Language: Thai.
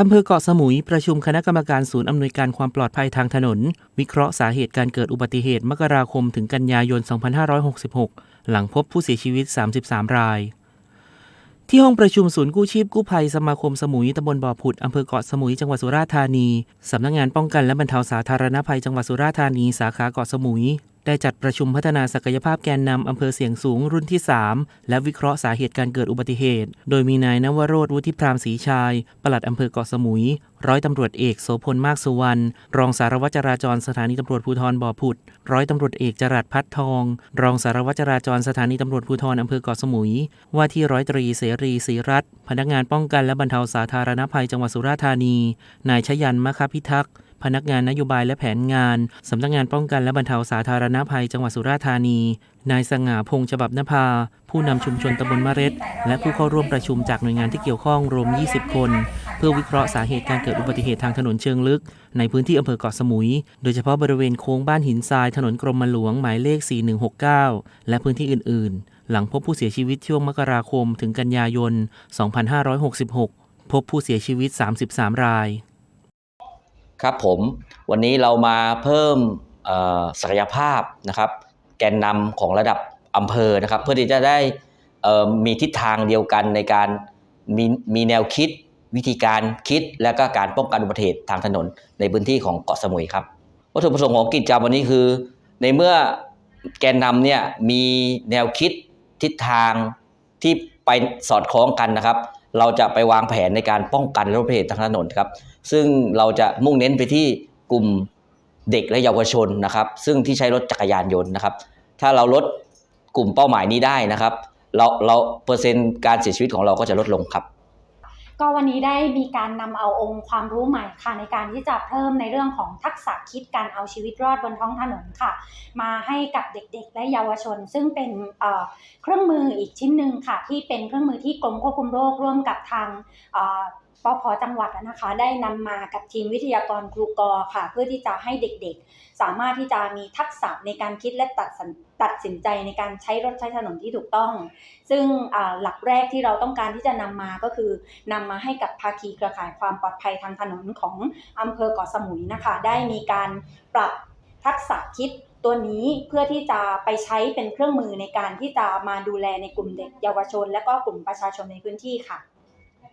อำเภอเกาะสมุยประชุมคณะกรรมการศูนย์อำนวยการความปลอดภัยทางถนน วิเคราะห์สาเหตุการเกิดอุบัติเหตุมกราคมถึงกันยายน 2566 หลังพบผู้เสียชีวิต 33 ราย ที่ห้องประชุมศูนย์กู้ชีพกู้ภัยสมาคมสมุยตำบลบ่อผุดอำเภอเกาะสมุยจังหวัดสุราษฎร์ธานีสำนักงานป้องกันและบรรเทาสาธารณภัยจังหวัดสุราษฎร์ธานีสาขาเกาะสมุย ได้จัดประชุมพัฒนาศักยภาพแกนนำอำเภอเสียงสูงรุ่นที่ 3 และวิเคราะห์สาเหตุการเกิดอุบัติเหตุ โดยมีนายนวโรธวุฒิพรามศรีชาย ปลัดอำเภอเกาะสมุย ร้อยตำรวจเอกโสพลมากสุวรรณ รองสารวัตรจราจรสถานีตำรวจภูธรบ่อผุด ร้อยตำรวจเอกจรัสพัฒทอง รองสารวัตรจราจรสถานีตำรวจภูธรอำเภอเกาะสมุย ว่าที่ร้อยตรีเสรีศรีรัตน์พนักงานป้องกันและบรรเทาสาธารณภัยจังหวัดสุราษฎร์ธานี นายชยันมะคพิทักษ์ พนักงานนโยบายและแผนงาน สำนักงานป้องกันและบรรเทาสาธารณภัยจังหวัดสุราษฎร์ธานี นายสง่าพงษ์ฉบับนภา ผู้นำชุมชนตำบลมะเร็ด และผู้เข้าร่วมประชุมจากหน่วยงานที่เกี่ยวข้องรวม 20 คน เพื่อวิเคราะห์สาเหตุการเกิดอุบัติเหตุทางถนนเชิงลึก ในพื้นที่อำเภอเกาะสมุย โดยเฉพาะบริเวณโค้งบ้านหินทรายถนนกรมหลวงหมายเลข 4169 และพื้นที่อื่น ๆ หลังพบผู้เสียชีวิตช่วงมกราคมถึงกันยายน 2566 พบผู้เสียชีวิต 33 ราย ครับผมวันนี้เรามาเพิ่มศักยภาพนะครับ แกนนำของระดับอำเภอนะครับ เพื่อที่จะได้มีทิศทางเดียวกันในการมีมีแนวคิดวิธีการคิดและก็การป้องกันอุบัติเหตุทางถนนในพื้นที่ของเกาะสมุยครับวัตถุประสงค์ของกิจกรรมวันนี้คือ ในเมื่อแกนนำเนี่ยมีแนวคิดทิศทางที่ ไปสอดคล้องกันนะครับ เราจะไปวางแผนในการป้องกันอุบัติเหตุทางถนนครับ ซึ่งเราจะมุ่งเน้นไปที่กลุ่มเด็กและเยาวชนนะครับ ซึ่งที่ใช้รถจักรยานยนต์นะครับ ถ้าเราลดกลุ่มเป้าหมายนี้ได้นะครับ เราเราเปอร์เซ็นต์การเสียชีวิตของเราก็จะลดลงครับ ก็วันนี้ได้มีการนำเอาองค์ความรู้ใหม่ค่ะในการที่จะเพิ่มในเรื่องของทักษะคิดการเอาชีวิตรอดบนท้องถนนค่ะ มาให้กับเด็กๆ และเยาวชน ซึ่งเป็นเครื่องมืออีกชิ้นหนึ่งค่ะ ที่เป็นเครื่องมือที่กรมควบคุมโรคร่วมกับทาง ปพจังหวัดนะคะ ได้นำมากับทีมวิทยากรครูกอค่ะ เพื่อที่จะให้เด็กๆ สามารถที่จะมีทักษะในการคิดและตัดสินตัดสินใจในการใช้รถใช้ถนนที่ถูกต้อง ซึ่งหลักแรกที่เราต้องการที่จะนำมาก็คือนำมาให้กับภาคีเครือข่ายความปลอดภัยทางถนนของอำเภอเกาะสมุยนะคะ ได้มีการปรับทักษะคิดตัวนี้เพื่อที่จะไปใช้เป็นเครื่องมือในการที่จะมาดูแลในกลุ่มเด็กเยาวชน และก็กลุ่มประชาชนในพื้นที่ค่ะ